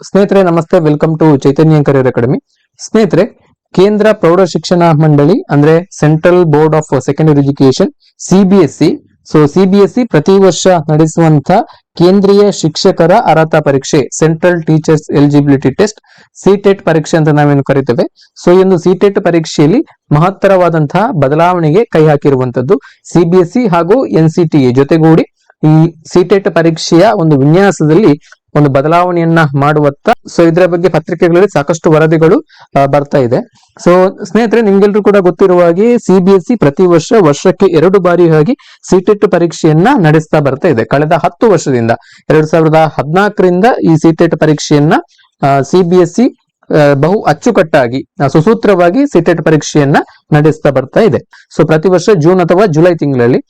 ಸ್ನೇಹಿತರೆ, ನಮಸ್ತೆ. Welcome to Chaitanya career academy ಸ್ನೇಹಿತರೆ, ಕೇಂದ್ರ ಪ್ರೌಢ ಶಿಕ್ಷಣ ಮಂಡಳಿ, ಅಂದ್ರೆ central board of secondary education CBSE so CBSE ಪ್ರತಿ ವರ್ಷ ನಡೆಸುವಂತ ಕೇಂದ್ರೀಯ ಶಿಕ್ಷಕರ ಅರ್ಹತಾ ಪರೀಕ್ಷೆ central teachers eligibility test CTET ಪರೀಕ್ಷೆ ಅಂತ ನಾವೇನು ಕರಿತೇವೆ. ಸೊ ಈ ಒಂದು ಸಿಟೆಟ್ ಪರೀಕ್ಷೆಯಲ್ಲಿ ಮಹತ್ತರವಾದಂತಹ ಬದಲಾವಣೆಗೆ ಕೈ ಹಾಕಿರುವಂತದ್ದು ಸಿಬಿಎಸ್ಇ ಹಾಗೂ ಎನ್ಸಿಟಿಎ ಜೊತೆಗೂಡಿ ಈ ಸಿಟೆಟ್ ಪರೀಕ್ಷೆಯ ಒಂದು ವಿನ್ಯಾಸದಲ್ಲಿ ಒಂದು ಬದಲಾವಣೆಯನ್ನ ಮಾಡುವತ್ತ. ಸೊ ಇದರ ಬಗ್ಗೆ ಪತ್ರಿಕೆಗಳಲ್ಲಿ ಸಾಕಷ್ಟು ವರದಿಗಳು ಬರ್ತಾ ಇದೆ. ಸೊ ಸ್ನೇಹಿತರೆ ನಿಮ್ಗೆಲ್ರು ಕೂಡ ಗೊತ್ತಿರುವ ಹಾಗೆ ಸಿಬಿಎಸ್ಇ ಪ್ರತಿ ವರ್ಷ ವರ್ಷಕ್ಕೆ ಎರಡು ಬಾರಿ ಬಾರಿಯಾಗಿ ಸಿಟೆಟ್ ಪರೀಕ್ಷೆಯನ್ನ ನಡೆಸ್ತಾ ಬರ್ತಾ ಇದೆ. ಕಳೆದ ಹತ್ತು ವರ್ಷದಿಂದ, ಎರಡ್ ಸಾವಿರದ ಹದಿನಾಲ್ಕರಿಂದ ಈ ಸಿಟೆಟ್ ಪರೀಕ್ಷೆಯನ್ನ ಸಿಬಿಎಸ್ಇ ಬಹು ಅಚ್ಚುಕಟ್ಟಾಗಿ ಸುಸೂತ್ರವಾಗಿ ಸಿಟೆಟ್ ಪರೀಕ್ಷೆಯನ್ನ ನಡೆಸ್ತಾ ಬರ್ತಾ ಇದೆ. ಸೊ ಪ್ರತಿ ವರ್ಷ ಜೂನ್ ಅಥವಾ ಜುಲೈ ತಿಂಗಳಲ್ಲಿ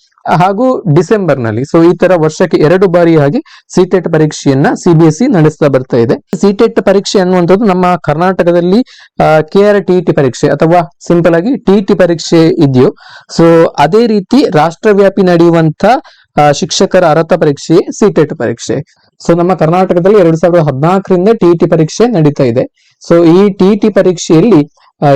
ಹಾಗೂ ಡಿಸೆಂಬರ್ನಲ್ಲಿ ಸೊ ಈ ತರ ವರ್ಷಕ್ಕೆ ಎರಡು ಬಾರಿಯಾಗಿ ಸಿಟೆಟ್ ಪರೀಕ್ಷೆಯನ್ನ ಸಿಬಿಎಸ್ಇ ನಡೆಸ್ತಾ ಬರ್ತಾ ಇದೆ. ಸಿಟೆಟ್ ಪರೀಕ್ಷೆ ಅನ್ನುವಂಥದ್ದು ನಮ್ಮ ಕರ್ನಾಟಕದಲ್ಲಿ ಕೆ ಆರ್ ಟಿ ಟಿ ಪರೀಕ್ಷೆ ಅಥವಾ ಸಿಂಪಲ್ ಆಗಿ ಟಿ ಪರೀಕ್ಷೆ ಇದೆಯೋ. ಸೊ ಅದೇ ರೀತಿ ರಾಷ್ಟ್ರವ್ಯಾಪಿ ನಡೆಯುವಂತ ಶಿಕ್ಷಕರ ಅರ್ಹತ ಪರೀಕ್ಷೆ ಸಿಟೆಟ್ ಪರೀಕ್ಷೆ. ಸೊ ನಮ್ಮ ಕರ್ನಾಟಕದಲ್ಲಿ ಎರಡ್ ಸಾವಿರದ ಹದಿನಾಲ್ಕರಿಂದ ಟಿ ಪರೀಕ್ಷೆ ನಡೀತಾ ಇದೆ. ಸೊ ಈ ಟಿ ಟಿ ಪರೀಕ್ಷೆಯಲ್ಲಿ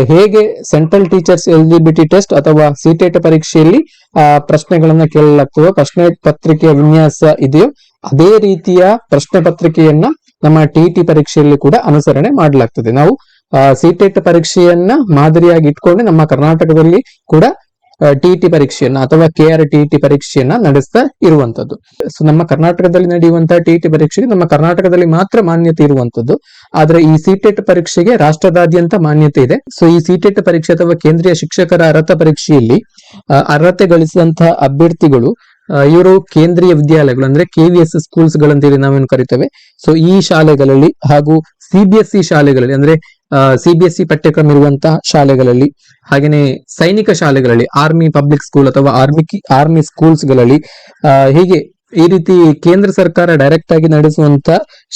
ಹೇಗೆ ಸೆಂಟ್ರಲ್ ಟೀಚರ್ಸ್ ಎಲಿಜಿಬಿಲಿಟಿ ಟೆಸ್ಟ್ ಅಥವಾ ಸಿಟೆಟ್ ಪರೀಕ್ಷೆಯಲ್ಲಿ ಆ, ಪ್ರಶ್ನೆಗಳನ್ನ ಕೇಳಲಾಗ್ತದೋ ಪ್ರಶ್ನೆ ಪತ್ರಿಕೆಯ ವಿನ್ಯಾಸ ಇದೆಯೋ ಅದೇ ರೀತಿಯ ಪ್ರಶ್ನೆ ಪತ್ರಿಕೆಯನ್ನ ನಮ್ಮ ಟಿ ಟಿ ಪರೀಕ್ಷೆಯಲ್ಲಿ ಕೂಡ ಅನುಸರಣೆ ಮಾಡಲಾಗ್ತದೆ. ನಾವು ಸಿಟೆಟ್ ಪರೀಕ್ಷೆಯನ್ನ ಮಾದರಿಯಾಗಿ ಇಟ್ಕೊಂಡು ನಮ್ಮ ಕರ್ನಾಟಕದಲ್ಲಿ ಕೂಡ ಟಿ ಟಿ ಪರೀಕ್ಷೆಯನ್ನ ಅಥವಾ ಕೆ ಆರ್ ಟಿ ಟಿ ಪರೀಕ್ಷೆಯನ್ನ ನಡೆಸ್ತಾ ಇರುವಂತದ್ದು. ಸೊ ನಮ್ಮ ಕರ್ನಾಟಕದಲ್ಲಿ ನಡೆಯುವಂತಹ ಟಿ ಟಿ ಪರೀಕ್ಷೆಗೆ ನಮ್ಮ ಕರ್ನಾಟಕದಲ್ಲಿ ಮಾತ್ರ ಮಾನ್ಯತೆ ಇರುವಂತದ್ದು. ಆದ್ರೆ ಈ ಸಿಟೆಟ್ ಪರೀಕ್ಷೆಗೆ ರಾಷ್ಟ್ರದಾದ್ಯಂತ ಮಾನ್ಯತೆ ಇದೆ. ಸೊ ಈ ಸಿಟೆಟ್ ಪರೀಕ್ಷೆ ಅಥವಾ ಕೇಂದ್ರೀಯ ಶಿಕ್ಷಕರ ಅರ್ಹತಾ ಪರೀಕ್ಷೆಯಲ್ಲಿ ಅರ್ಹತೆ ಗಳಿಸಿದಂತಹ ಅಭ್ಯರ್ಥಿಗಳು ಇವರು ಕೇಂದ್ರೀಯ ವಿದ್ಯಾಲಯಗಳು ಅಂದ್ರೆ ಕೆವಿಎಸ್ ಸ್ಕೂಲ್ಸ್ ಗಳಂತೇಳಿ ನಾವೇನು ಕರಿತೇವೆ. ಸೊ ಈ ಶಾಲೆಗಳಲ್ಲಿ ಹಾಗೂ ಸಿಬಿಎಸ್ಇ ಶಾಲೆಗಳಲ್ಲಿ ಅಂದ್ರೆ ಸಿಬಿಎಸ್ಇ ಪಠ್ಯಕ್ರಮ ಇರುವಂತಹ ಶಾಲೆಗಳಲ್ಲಿ, ಹಾಗೇನೆ ಸೈನಿಕ ಶಾಲೆಗಳಲ್ಲಿ ಆರ್ಮಿ ಪಬ್ಲಿಕ್ ಸ್ಕೂಲ್ ಅಥವಾ ಆರ್ಮಿ ಆರ್ಮಿ ಸ್ಕೂಲ್ಸ್ಗಳಲ್ಲಿ ಹೀಗೆ ಈ ರೀತಿ ಕೇಂದ್ರ ಸರ್ಕಾರ ಡೈರೆಕ್ಟ್ ಆಗಿ ನಡೆಸುವಂತ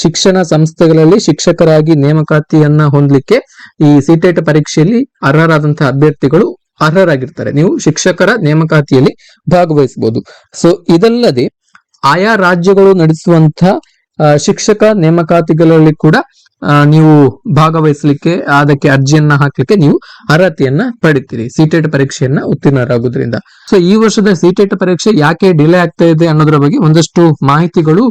ಶಿಕ್ಷಣ ಸಂಸ್ಥೆಗಳಲ್ಲಿ ಶಿಕ್ಷಕರಾಗಿ ನೇಮಕಾತಿಯನ್ನ ಹೊಂದಲಿಕ್ಕೆ ಈ ಸಿಟೆಟ್ ಪರೀಕ್ಷೆಯಲ್ಲಿ ಅರ್ಹರಾದಂತಹ ಅಭ್ಯರ್ಥಿಗಳು ಅರ್ಹರಾಗಿರ್ತಾರೆ. ನೀವು ಶಿಕ್ಷಕರ ನೇಮಕಾತಿಯಲ್ಲಿ ಭಾಗವಹಿಸಬಹುದು. ಸೊ ಇದಲ್ಲದೆ ಆಯಾ ರಾಜ್ಯಗಳು ನಡೆಸುವಂತ ಆ, ಶಿಕ್ಷಕ ನೇಮಕಾತಿಗಳಲ್ಲಿ ಕೂಡ ನೀವು ಭಾಗವಹಿಸಲಿಕ್ಕೆ ಅದಕ್ಕೆ ಅರ್ಜಿಯನ್ನ ಹಾಕ್ಲಿಕ್ಕೆ ನೀವು ಅರ್ಹತೆಯನ್ನ ಪಡಿತೀರಿ ಸಿಟೆಟ್ ಪರೀಕ್ಷೆಯನ್ನ ಉತ್ತೀರ್ಣರಾಗೋದ್ರಿಂದ ಸೊ ಈ ವರ್ಷದ ಸಿಟೆಟ್ ಪರೀಕ್ಷೆ ಯಾಕೆ ಡಿಲೇ ಆಗ್ತಾ ಇದೆ ಅನ್ನೋದ್ರ ಬಗ್ಗೆ ಒಂದಷ್ಟು ಮಾಹಿತಿಗಳು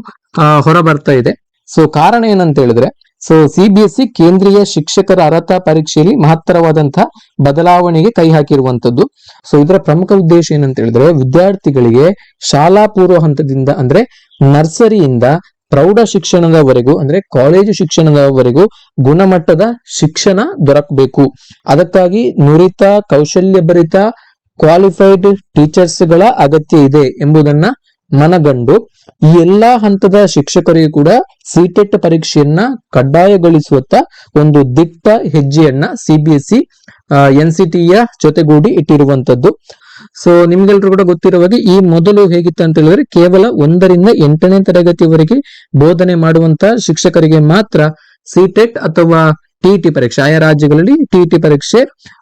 ಹೊರ ಬರ್ತಾ ಇದೆ. ಸೊ ಕಾರಣ ಏನಂತ ಹೇಳಿದ್ರೆ ಸೊ ಸಿಬಿಎಸ್ಇ ಕೇಂದ್ರೀಯ ಶಿಕ್ಷಕರ ಅರ್ಹತಾ ಪರೀಕ್ಷೆಯಲ್ಲಿ ಮಹತ್ತರವಾದಂತಹ ಬದಲಾವಣೆಗೆ ಕೈ ಹಾಕಿರುವಂತದ್ದು ಸೊ ಇದರ ಪ್ರಮುಖ ಉದ್ದೇಶ ಏನಂತ ಹೇಳಿದ್ರೆ ವಿದ್ಯಾರ್ಥಿಗಳಿಗೆ ಶಾಲಾ ಪೂರ್ವ ಹಂತದಿಂದ ಅಂದ್ರೆ ನರ್ಸರಿಯಿಂದ ಪ್ರೌಢ ಶಿಕ್ಷಣದವರೆಗೂ ಅಂದ್ರೆ ಕಾಲೇಜು ಶಿಕ್ಷಣದವರೆಗೂ ಗುಣಮಟ್ಟದ ಶಿಕ್ಷಣ ದೊರಕಬೇಕು. ಅದಕ್ಕಾಗಿ ನುರಿತ, ಕೌಶಲ್ಯಭರಿತ ಕ್ವಾಲಿಫೈಡ್ ಟೀಚರ್ಸ್ಗಳ ಅಗತ್ಯ ಇದೆ ಎಂಬುದನ್ನ ಮನಗಂಡು ಈ ಎಲ್ಲಾ ಹಂತದ ಶಿಕ್ಷಕರಿಗೂ ಕೂಡ ಸಿಟೆಟ್ ಪರೀಕ್ಷೆಯನ್ನ ಕಡ್ಡಾಯಗೊಳಿಸುವತ್ತ ಒಂದು ದಿಟ್ಟ ಹೆಜ್ಜೆಯನ್ನ ಸಿಬಿಎಸ್ಇ ಎನ್ ಸಿ ಟಿಯ ಜೊತೆಗೂಡಿ ಇಟ್ಟಿರುವಂತದ್ದು. ಸೊ ನಿಮ್ಗೆಲ್ರೂ ಕೂಡ ಗೊತ್ತಿರುವ ಹಾಗೆ ಈ ಮೊದಲು ಹೇಗಿತ್ತು ಅಂತ ಹೇಳಿದ್ರೆ ಕೇವಲ ಒಂದರಿಂದ ಎಂಟನೇ ತರಗತಿವರೆಗೆ ಬೋಧನೆ ಮಾಡುವಂತ ಶಿಕ್ಷಕರಿಗೆ ಮಾತ್ರ ಸಿಟೆಟ್ ಅಥವಾ ಟಿಇಟಿ ಪರೀಕ್ಷೆ ಆಯಾ ರಾಜ್ಯಗಳಲ್ಲಿ ಟಿಟಿ ಪರೀಕ್ಷೆ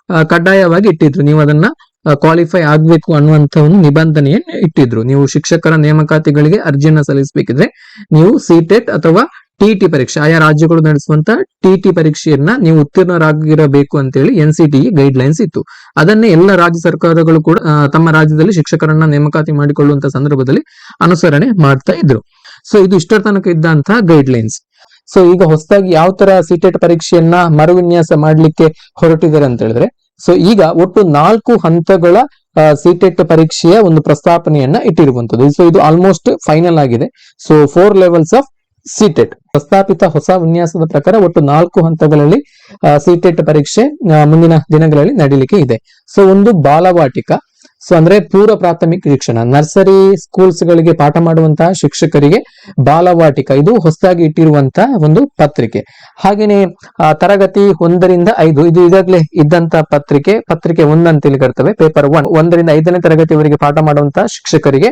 ಆ, ಕಡ್ಡಾಯವಾಗಿ ಇಟ್ಟಿದ್ರು. ನೀವು ಅದನ್ನ ಕ್ವಾಲಿಫೈ ಆಗ್ಬೇಕು ಅನ್ನುವಂತ ಒಂದು ನಿಬಂಧನೆಯನ್ನು ಇಟ್ಟಿದ್ರು. ನೀವು ಶಿಕ್ಷಕರ ನೇಮಕಾತಿಗಳಿಗೆ ಅರ್ಜಿಯನ್ನ ಸಲ್ಲಿಸಬೇಕಿದ್ರೆ ನೀವು ಸಿಟೆಟ್ ಅಥವಾ ಟಿಟಿ ಪರೀಕ್ಷೆ, ಆಯಾ ರಾಜ್ಯಗಳು ನಡೆಸುವಂತ ಟಿಟಿ ಪರೀಕ್ಷೆಯನ್ನ ನೀವು ಉತ್ತೀರ್ಣರಾಗಿರಬೇಕು ಅಂತೇಳಿ N C T guidelines ಇತ್ತು. ಅದನ್ನೇ ಎಲ್ಲ ರಾಜ್ಯ ಸರ್ಕಾರಗಳು ಕೂಡ ತಮ್ಮ ರಾಜ್ಯದಲ್ಲಿ ಶಿಕ್ಷಕರನ್ನ ನೇಮಕಾತಿ ಮಾಡಿಕೊಳ್ಳುವಂತ ಸಂದರ್ಭದಲ್ಲಿ ಅನುಸರಣೆ ಮಾಡ್ತಾ ಇದ್ರು. ಸೊ ಇದು ಇಷ್ಟರ ತನಕ ಇದ್ದಂತಹ ಗೈಡ್ ಲೈನ್ಸ್ ಸೊ ಈಗ ಹೊಸದಾಗಿ ಯಾವ ತರ ಸಿಟೆಟ್ ಪರೀಕ್ಷೆಯನ್ನ ಮರುವಿನ್ಯಾಸ ಮಾಡ್ಲಿಕ್ಕೆ ಹೊರಟಿದ್ದಾರೆ ಅಂತ ಹೇಳಿದ್ರೆ ಸೊ ಈಗ ಒಟ್ಟು ನಾಲ್ಕು ಹಂತಗಳ ಸಿಟೆಟ್ ಪರೀಕ್ಷೆಯ ಒಂದು ಪ್ರಸ್ತಾಪನೆಯನ್ನ ಇಟ್ಟಿರುವಂತದ್ದು. ಸೊ ಇದು ಆಲ್ಮೋಸ್ಟ್ ಫೈನಲ್ ಆಗಿದೆ. So four levels of CTET ಪ್ರಸ್ತಾಪಿತ ಹೊಸ ವಿನ್ಯಾಸದ ಪ್ರಕಾರ ಒಟ್ಟು ನಾಲ್ಕು ಹಂತಗಳಲ್ಲಿ ಸಿಟೆಟ್ ಪರೀಕ್ಷೆ ಮುಂದಿನ ದಿನಗಳಲ್ಲಿ ನಡೀಲಿಕ್ಕೆ ಇದೆ. ಸೊ ಒಂದು ಬಾಲವಾಟಿಕ. ಸೊ ಅಂದ್ರೆ ಪೂರ್ವ ಪ್ರಾಥಮಿಕ ಶಿಕ್ಷಣ. ನರ್ಸರಿ ಸ್ಕೂಲ್ಸ್ ಗಳಿಗೆ ಪಾಠ ಮಾಡುವಂತಹ ಶಿಕ್ಷಕರಿಗೆ ಬಾಲವಾಟಿಕ, ಇದು ಹೊಸದಾಗಿ ಇಟ್ಟಿರುವಂತಹ ಒಂದು ಪತ್ರಿಕೆ. ಹಾಗೇನೆ ತರಗತಿ ಒಂದರಿಂದ ಐದು, ಇದು ಈಗಾಗಲೇ ಇದ್ದಂತ ಪತ್ರಿಕೆ ಪತ್ರಿಕೆ ಒಂದಂತೇಳಿ ಕರ್ತವೆ ಪೇಪರ್ ಒನ್. ಒಂದರಿಂದ ಐದನೇ ತರಗತಿವರೆಗೆ ಪಾಠ ಮಾಡುವಂತಹ ಶಿಕ್ಷಕರಿಗೆ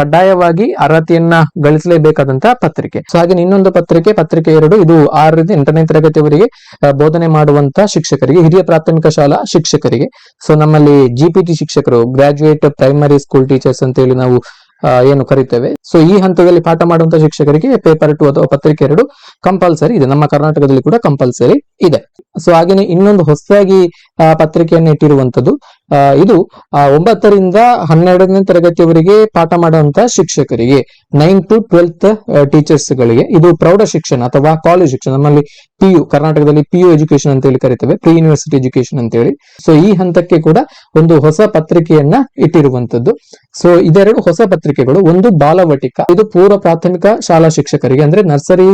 ಕಡ್ಡಾಯವಾಗಿ ಅರ್ಹತೆಯನ್ನ ಗಳಿಸಲೇಬೇಕಾದಂತಹ ಪತ್ರಿಕೆ. ಸೊ ಹಾಗೆ ಇನ್ನೊಂದು ಪತ್ರಿಕೆ ಪತ್ರಿಕೆ ಎರಡು, ಇದು ಆರರಿಂದ ಎಂಟನೇ ತರಗತಿವರೆಗೆ ಬೋಧನೆ ಮಾಡುವಂತಹ ಶಿಕ್ಷಕರಿಗೆ, ಹಿರಿಯ ಪ್ರಾಥಮಿಕ ಶಾಲಾ ಶಿಕ್ಷಕರಿಗೆ. ಸೊ ನಮ್ಮಲ್ಲಿ ಜಿಪಿಟಿ ಶಿಕ್ಷಕರು ಗ್ರಾಜುಯೇಟ್ ಪ್ರೈಮರಿ ಸ್ಕೂಲ್ ಟೀಚರ್ಸ್ ಅಂತ ಹೇಳಿ ನಾವು ಏನು ಕರಿತೇವೆ. ಸೊ ಈ ಹಂತದಲ್ಲಿ ಪಾಠ ಮಾಡುವಂತ ಶಿಕ್ಷಕರಿಗೆ ಪೇಪರ್ ಟು ಅಥವಾ ಪತ್ರಿಕೆ ಎರಡು ಕಂಪಲ್ಸರಿ ಇದೆ. ನಮ್ಮ ಕರ್ನಾಟಕದಲ್ಲಿ ಕೂಡ ಕಂಪಲ್ಸರಿ ಇದೆ. ಸೊ ಹಾಗೇನೆ ಇನ್ನೊಂದು ಹೊಸದಾಗಿ ಪತ್ರಿಕೆಯನ್ನು ಇಟ್ಟಿರುವಂತದ್ದು ಇದು ಒಂಬತ್ತರಿಂದ ಹನ್ನೆರಡನೇ ತರಗತಿಯವರಿಗೆ ಪಾಠ ಮಾಡುವಂತ ಶಿಕ್ಷಕರಿಗೆ ನೈನ್ ಟು ಟ್ವೆಲ್ತ್ ಟೀಚರ್ಸ್ ಗಳಿಗೆ. ಇದು ಪ್ರೌಢ ಶಿಕ್ಷಣ ಅಥವಾ ಕಾಲೇಜ್ ಶಿಕ್ಷಣ. ನಮ್ಮಲ್ಲಿ ಪಿ ಯು ಕರ್ನಾಟಕದಲ್ಲಿ ಪಿ ಯು ಎಜುಕೇಶನ್ ಅಂತ ಹೇಳಿ ಕರಿತೇವೆ ಪ್ರಿ ಯೂನಿವರ್ಸಿಟಿ ಎಜುಕೇಶನ್ ಅಂತ ಹೇಳಿ. ಸೊ ಈ ಹಂತಕ್ಕೆ ಕೂಡ ಒಂದು ಹೊಸ ಪತ್ರಿಕೆಯನ್ನ ಇಟ್ಟಿರುವಂತದ್ದು. ಸೊ ಇದೆರಡು ಹೊಸ ಪತ್ರಿಕೆಗಳು, ಒಂದು ಬಾಲವಟಿಕ, ಇದು ಪೂರ್ವ ಪ್ರಾಥಮಿಕ ಶಾಲಾ ಶಿಕ್ಷಕರಿಗೆ, ಅಂದ್ರೆ ನರ್ಸರಿ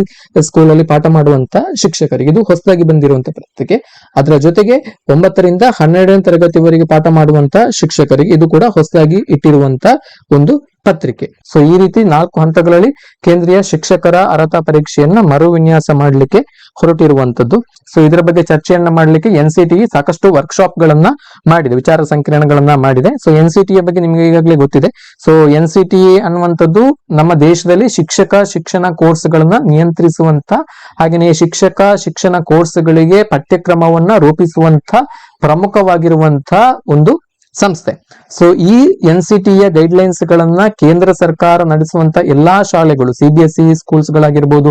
ಸ್ಕೂಲ್ ಅಲ್ಲಿ ಪಾಠ ಮಾಡುವಂತ ಶಿಕ್ಷಕರಿಗೆ. ಇದು ಹೊಸದಾಗಿ ಬಂದಿರುವಂತ ಪತ್ರಿಕೆ. ಅದರ ಜೊತೆಗೆ ಒಂಬತ್ತರಿಂದ ಹನ್ನೆರಡನೇ ತರಗತಿವರೆಗೆ ಪಾಠ ಮಾಡುವಂತ ಶಿಕ್ಷಕರಿಗೆ ಇದು ಕೂಡ ಹೊಸದಾಗಿ ಇಟ್ಟಿರುವಂತ ಒಂದು ಪತ್ರಿಕೆ. ಸೊ ಈ ರೀತಿ ನಾಲ್ಕು ಹಂತಗಳಲ್ಲಿ ಕೇಂದ್ರೀಯ ಶಿಕ್ಷಕರ ಅರ್ಹತಾ ಪರೀಕ್ಷೆಯನ್ನ ಮರು ವಿನ್ಯಾಸ ಮಾಡಲಿಕ್ಕೆ ಹೊರಟಿರುವಂತದ್ದು. ಸೊ ಇದರ ಬಗ್ಗೆ ಚರ್ಚೆಯನ್ನ ಮಾಡಲಿಕ್ಕೆ ಎನ್ ಸಿ ಟಿ ಸಾಕಷ್ಟು ವರ್ಕ್ಶಾಪ್ ಗಳನ್ನ ಮಾಡಿದೆ, ವಿಚಾರ ಸಂಕಿರಣಗಳನ್ನ ಮಾಡಿದೆ. ಸೊ ಎನ್ ಸಿ ಟಿಯ ಬಗ್ಗೆ ನಿಮಗೆ ಈಗಾಗಲೇ ಗೊತ್ತಿದೆ. ಸೊ ಎನ್ ಸಿ ಟಿ ಅನ್ನುವಂಥದ್ದು ನಮ್ಮ ದೇಶದಲ್ಲಿ ಶಿಕ್ಷಕ ಶಿಕ್ಷಣ ಕೋರ್ಸ್ ಗಳನ್ನ ನಿಯಂತ್ರಿಸುವಂತ ಹಾಗೆಯೇ ಶಿಕ್ಷಕ ಶಿಕ್ಷಣ ಕೋರ್ಸ್ಗಳಿಗೆ ಪಠ್ಯಕ್ರಮವನ್ನ ರೂಪಿಸುವಂತ ಪ್ರಮುಖವಾಗಿರುವಂತ ಒಂದು ಸಂಸ್ಥೆ. ಸೊ ಈ ಎನ್ ಸಿ ಟಿಯ ಗೈಡ್ ಲೈನ್ಸ್ ಗಳನ್ನ ಕೇಂದ್ರ ಸರ್ಕಾರ ನಡೆಸುವಂತ ಎಲ್ಲಾ ಶಾಲೆಗಳು ಸಿಬಿಎಸ್ಇ ಸ್ಕೂಲ್ಸ್ ಗಳಾಗಿರ್ಬೋದು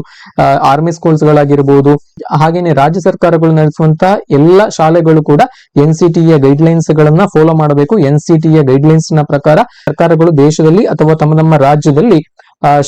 ಆರ್ಮಿ ಸ್ಕೂಲ್ಸ್ ಗಳಾಗಿರ್ಬೋದು ಹಾಗೇನೆ ರಾಜ್ಯ ಸರ್ಕಾರಗಳು ನಡೆಸುವಂತ ಎಲ್ಲ ಶಾಲೆಗಳು ಕೂಡ ಎನ್ ಸಿ ಟಿಯ ಗೈಡ್ ಲೈನ್ಸ್ ಗಳನ್ನ ಫಾಲೋ ಮಾಡಬೇಕು. ಎನ್ ಸಿ ಗೈಡ್ ಲೈನ್ಸ್ನ ಪ್ರಕಾರ ಸರ್ಕಾರಗಳು ದೇಶದಲ್ಲಿ ಅಥವಾ ತಮ್ಮ ತಮ್ಮ ರಾಜ್ಯದಲ್ಲಿ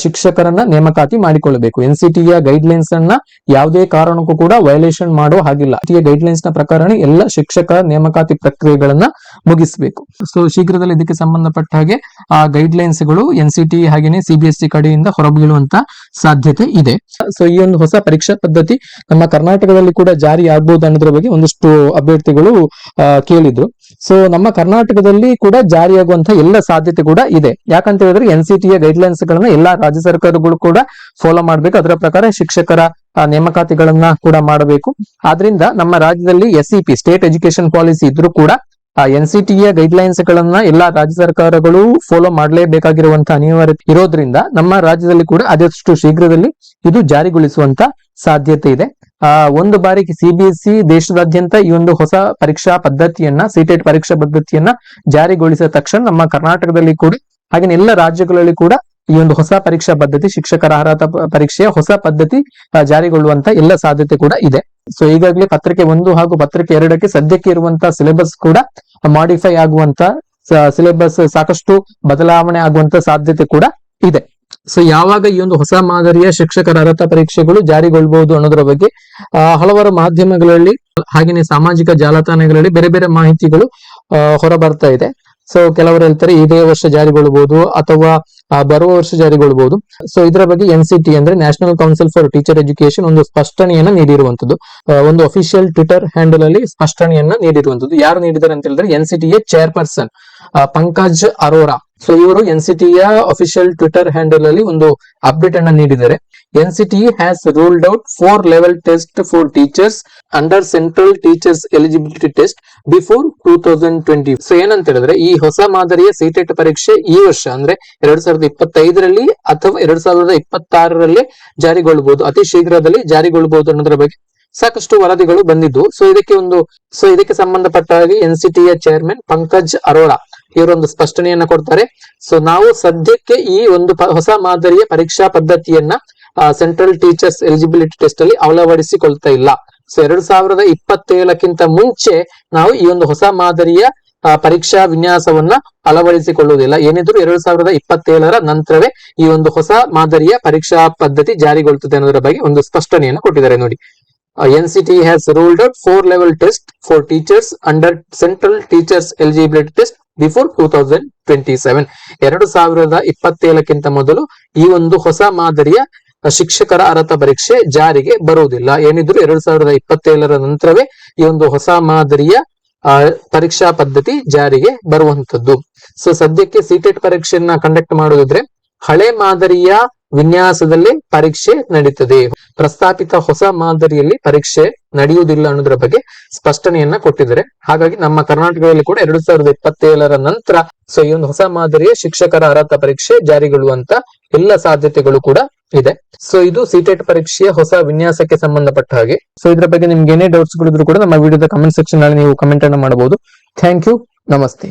ಶಿಕ್ಷಕರನ್ನ ನೇಮಕಾತಿ ಮಾಡಿಕೊಳ್ಳಬೇಕು. ಎನ್ ಸಿ ಟಿಯ ಗೈಡ್ ಲೈನ್ಸ್ ಅನ್ನ ಯಾವುದೇ ಕಾರಣಕ್ಕೂ ಕೂಡ ವೈಲೇಷನ್ ಮಾಡೋ ಹಾಗಿಲ್ಲ. ಗೈಡ್ ಲೈನ್ಸ್ನ ಪ್ರಕಾರ ಎಲ್ಲ ಶಿಕ್ಷಕ ನೇಮಕಾತಿ ಪ್ರಕ್ರಿಯೆಗಳನ್ನ ಮುಗಿಸಬೇಕು. ಸೊ ಶೀಘ್ರದಲ್ಲಿ ಇದಕ್ಕೆ ಸಂಬಂಧಪಟ್ಟ ಹಾಗೆ ಆ ಗೈಡ್ ಲೈನ್ಸ್ಗಳು ಎನ್ ಸಿ ಟಿ ಹಾಗೇನೆ ಸಿಬಿಎಸ್ಇ ಕಡೆಯಿಂದ ಹೊರಬೀಳುವಂತ ಸಾಧ್ಯತೆ ಇದೆ. ಸೊ ಈ ಒಂದು ಹೊಸ ಪರೀಕ್ಷಾ ಪದ್ಧತಿ ನಮ್ಮ ಕರ್ನಾಟಕದಲ್ಲಿ ಕೂಡ ಜಾರಿ ಆಗ್ಬಹುದು ಅನ್ನೋದ್ರ ಬಗ್ಗೆ ಒಂದಿಷ್ಟು ಅಭ್ಯರ್ಥಿಗಳು ಕೇಳಿದ್ರು. ಸೊ ನಮ್ಮ ಕರ್ನಾಟಕದಲ್ಲಿ ಕೂಡ ಜಾರಿಯಾಗುವಂತಹ ಎಲ್ಲ ಸಾಧ್ಯತೆ ಕೂಡ ಇದೆ. ಯಾಕಂತ ಹೇಳಿದ್ರೆ ಎನ್ ಸಿ ಗೈಡ್ ಗಳನ್ನ ಎಲ್ಲಾ ರಾಜ್ಯ ಸರ್ಕಾರಗಳು ಕೂಡ ಫಾಲೋ ಮಾಡಬೇಕು. ಅದರ ಪ್ರಕಾರ ಶಿಕ್ಷಕರ ನೇಮಕಾತಿಗಳನ್ನ ಕೂಡ ಮಾಡಬೇಕು. ಆದ್ರಿಂದ ನಮ್ಮ ರಾಜ್ಯದಲ್ಲಿ ಎಸ್ ಸ್ಟೇಟ್ ಎಜುಕೇಶನ್ ಪಾಲಿಸಿ ಇದ್ರೂ ಕೂಡ ಎನ್ ಸಿ ಗೈಡ್ ಗಳನ್ನ ಎಲ್ಲಾ ರಾಜ್ಯ ಸರ್ಕಾರಗಳು ಫಾಲೋ ಮಾಡಲೇಬೇಕಾಗಿರುವಂತಹ ಅನಿವಾರ್ಯತೆ ಇರೋದ್ರಿಂದ ನಮ್ಮ ರಾಜ್ಯದಲ್ಲಿ ಕೂಡ ಆದಷ್ಟು ಶೀಘ್ರದಲ್ಲಿ ಇದು ಜಾರಿಗೊಳಿಸುವಂತ ಸಾಧ್ಯತೆ ಇದೆ. ಆ, ಒಂದು ಬಾರಿ ಸಿಬಿಎಸ್ಇ ದೇಶದಾದ್ಯಂತ ಈ ಒಂದು ಹೊಸ ಪರೀಕ್ಷಾ ಪದ್ಧತಿಯನ್ನ ಸಿಟೆಟ್ ಪರೀಕ್ಷಾ ಪದ್ಧತಿಯನ್ನ ಜಾರಿಗೊಳಿಸಿದ ತಕ್ಷಣ ನಮ್ಮ ಕರ್ನಾಟಕದಲ್ಲಿ ಕೂಡ ಹಾಗೆ ಎಲ್ಲ ರಾಜ್ಯಗಳಲ್ಲಿ ಕೂಡ ಈ ಒಂದು ಹೊಸ ಪರೀಕ್ಷಾ ಪದ್ಧತಿ, ಶಿಕ್ಷಕರ ಅರ್ಹತಾ ಪರೀಕ್ಷೆಯ ಹೊಸ ಪದ್ಧತಿ ಜಾರಿಗೊಳ್ಳುವಂತ ಎಲ್ಲ ಸಾಧ್ಯತೆ ಕೂಡ ಇದೆ. ಸೊ ಈಗಾಗಲೇ ಪತ್ರಿಕೆ ಒಂದು ಹಾಗೂ ಪತ್ರಿಕೆ ಎರಡಕ್ಕೆ ಸದ್ಯಕ್ಕೆ ಇರುವಂತಹ ಸಿಲೆಬಸ್ ಕೂಡ ಮಾಡಿಫೈ ಆಗುವಂತ ಸಿಲೆಬಸ್ ಸಾಕಷ್ಟು ಬದಲಾವಣೆ ಆಗುವಂತ ಸಾಧ್ಯತೆ ಕೂಡ ಇದೆ. ಸೊ ಯಾವಾಗ ಈ ಒಂದು ಹೊಸ ಮಾದರಿಯ ಶಿಕ್ಷಕರ ಅರ್ಹತಾ ಪರೀಕ್ಷೆಗಳು ಜಾರಿಗೊಳ್ಳಬಹುದು ಅನ್ನೋದರ ಬಗ್ಗೆ ಹಲವಾರು ಮಾಧ್ಯಮಗಳಲ್ಲಿ, ಹಾಗೆಯೇ ಸಾಮಾಜಿಕ ಜಾಲತಾಣಗಳಲ್ಲಿ ಬೇರೆ ಬೇರೆ ಮಾಹಿತಿಗಳು ಹೊರ ಬರ್ತಾ ಇದೆ. ಸೊ ಕೆಲವರು ಹೇಳ್ತಾರೆ, ಇದೇ ವರ್ಷ ಜಾರಿಗೊಳ್ಳಬಹುದು ಅಥವಾ ಬರುವ ವರ್ಷ ಜಾರಿಗೊಳ್ಳಬಹುದು ಸೊ ಇದರ ಬಗ್ಗೆ ಎನ್ ಸಿ ಟಿ ಅಂದ್ರೆ national council for teacher education ಒಂದು ಸ್ಪಷ್ಟನೆಯನ್ನ ನೀಡಿರುವಂತದ್ದು ಒಂದು ಅಫಿಷಿಯಲ್ ಟ್ವಿಟರ್ ಹ್ಯಾಂಡಲ್ ಅಲ್ಲಿ ಸ್ಪಷ್ಟನೆಯನ್ನ ನೀಡಿರುವಂತದ್ದು ಯಾರು ನೀಡಿದ್ದಾರೆ ಅಂತ ಹೇಳಿದ್ರೆ ಎನ್ ಸಿ ಟಿಯ ಚೇರ್ಪರ್ಸನ್ ಪಂಕಜ್ ಅರೋರಾ. ಸೊ ಇವರು ಎನ್ ಸಿ ಟಿಯ ಅಫಿಷಿಯಲ್ ಟ್ವಿಟರ್ ಹ್ಯಾಂಡಲ್ ಅಲ್ಲಿ ಒಂದು ಅಪ್ಡೇಟ್ ಅನ್ನ ನೀಡಿದ್ದಾರೆ. N C T has ruled out four level test for teachers under central teachers eligibility test before two thousand twenty so ಏನಂತ ಹೇಳಿದ್ರೆ, ಈ ಹೊಸ ಮಾದರಿಯ ಸಿಟೆಟ್ ಪರೀಕ್ಷೆ ಈ ವರ್ಷ, ಅಂದ್ರೆ ಎರಡ್ ಸಾವಿರದ ಇಪ್ಪತ್ತೈದರಲ್ಲಿ ಅಥವಾ ಎರಡ್ ಸಾವಿರದ ಇಪ್ಪತ್ತಾರರಲ್ಲಿ ಜಾರಿಗೊಳ್ಳಬಹುದು ಅತಿ ಶೀಘ್ರದಲ್ಲಿ ಜಾರಿಗೊಳ್ಳಬಹುದು ಅನ್ನೋದ್ರ ಬಗ್ಗೆ ಸಾಕಷ್ಟು ವರದಿಗಳು ಬಂದಿದ್ದು ಸೊ ಇದಕ್ಕೆ ಒಂದು ಸೊ ಇದಕ್ಕೆ ಸಂಬಂಧಪಟ್ಟ ಹಾಗೆ N C chairman Pankaj Arora ಇವರೊಂದು ಸ್ಪಷ್ಟನೆಯನ್ನ ಕೊಡ್ತಾರೆ. ಸೊ ನಾವು ಸದ್ಯಕ್ಕೆ ಈ ಒಂದು ಹೊಸ ಮಾದರಿಯ ಪರೀಕ್ಷಾ ಪದ್ಧತಿಯನ್ನ ಸೆಂಟ್ರಲ್ ಟೀಚರ್ಸ್ ಎಲಿಜಿಬಿಲಿಟಿ ಟೆಸ್ಟ್ ಅಲ್ಲಿ ಅಳವಡಿಸಿಕೊಳ್ತಾ ಇಲ್ಲ. ಸೊ ಎರಡು ಸಾವಿರದ ಇಪ್ಪತ್ತೇಳಕ್ಕಿಂತ ಮುಂಚೆ ನಾವು ಈ ಒಂದು ಹೊಸ ಮಾದರಿಯ ಪರೀಕ್ಷಾ ವಿನ್ಯಾಸವನ್ನ ಅಳವಡಿಸಿಕೊಳ್ಳುವುದಿಲ್ಲ. ಏನಿದ್ರು ಎರಡು ಸಾವಿರದ ಇಪ್ಪತ್ತೇಳರ ನಂತರವೇ ಈ ಒಂದು ಹೊಸ ಮಾದರಿಯ ಪರೀಕ್ಷಾ ಪದ್ಧತಿ ಜಾರಿಗೊಳ್ಳುತ್ತದೆ ಅನ್ನೋದರ ಬಗ್ಗೆ ಒಂದು ಸ್ಪಷ್ಟನೆಯನ್ನು ಕೊಟ್ಟಿದ್ದಾರೆ ನೋಡಿ. N C T has ruled out four level test for teachers under central teachers eligibility test before two thousand twenty seven ಎರಡು ಸಾವಿರದ ಇಪ್ಪತ್ತೇಳಕ್ಕಿಂತ ಮೊದಲು ಈ ಒಂದು ಹೊಸ ಮಾದರಿಯ ಶಿಕ್ಷಕರ ಅರ್ಹತಾ ಪರೀಕ್ಷೆ ಜಾರಿಗೆ ಬರುವುದಿಲ್ಲ. ಏನಿದ್ರು ಎರಡು ಸಾವಿರದ ಇಪ್ಪತ್ತೇಳರ ನಂತರವೇ ಈ ಒಂದು ಹೊಸ ಮಾದರಿಯ ಪರೀಕ್ಷಾ ಪದ್ಧತಿ ಜಾರಿಗೆ ಬರುವಂತದ್ದು ಸೊ ಸದ್ಯಕ್ಕೆ ಸಿಟೆಟ್ ಪರೀಕ್ಷೆಯನ್ನ ಕಂಡಕ್ಟ್ ಮಾಡೋದಿದ್ರೆ ಹಳೆ ಮಾದರಿಯ ವಿನ್ಯಾಸದಲ್ಲಿ ಪರೀಕ್ಷೆ ನಡೀತದೆ. ಪ್ರಸ್ತಾಪಿತ ಹೊಸ ಮಾದರಿಯಲ್ಲಿ ಪರೀಕ್ಷೆ ನಡೆಯುವುದಿಲ್ಲ ಅನ್ನೋದ್ರ ಬಗ್ಗೆ ಸ್ಪಷ್ಟನೆಯನ್ನ ಕೊಟ್ಟಿದ್ದಾರೆ. ಹಾಗಾಗಿ ನಮ್ಮ ಕರ್ನಾಟಕದಲ್ಲಿ ಕೂಡ ಎರಡು ಸಾವಿರದ ಇಪ್ಪತ್ತೇಳರ ನಂತರ ಸೊ ಈ ಒಂದು ಹೊಸ ಮಾದರಿಯ ಶಿಕ್ಷಕರ ಅರ್ಹತಾ ಪರೀಕ್ಷೆ ಜಾರಿಗೊಳ್ಳುವಂತ ಎಲ್ಲ ಸಾಧ್ಯತೆಗಳು ಕೂಡ ಇದೆ. ಸೊ ಇದು ಸಿಟೆಟ್ ಪರೀಕ್ಷೆಯ ಹೊಸ ವಿನ್ಯಾಸಕ್ಕೆ ಸಂಬಂಧಪಟ್ಟ ಹಾಗೆ. ಸೊ ಇದ್ರ ಬಗ್ಗೆ ನಿಮ್ಗೆ ಏನೇ ಡೌಟ್ಸ್ ಗಳಿದ್ರು ಕೂಡ ನಮ್ಮ ವಿಡಿಯೋದ ಕಮೆಂಟ್ ಸೆಕ್ಷನ್ನಲ್ಲಿ ನೀವು ಕಮೆಂಟ್ ಅನ್ನ ಮಾಡಬಹುದು. ಥ್ಯಾಂಕ್ ಯು ನಮಸ್ತೆ.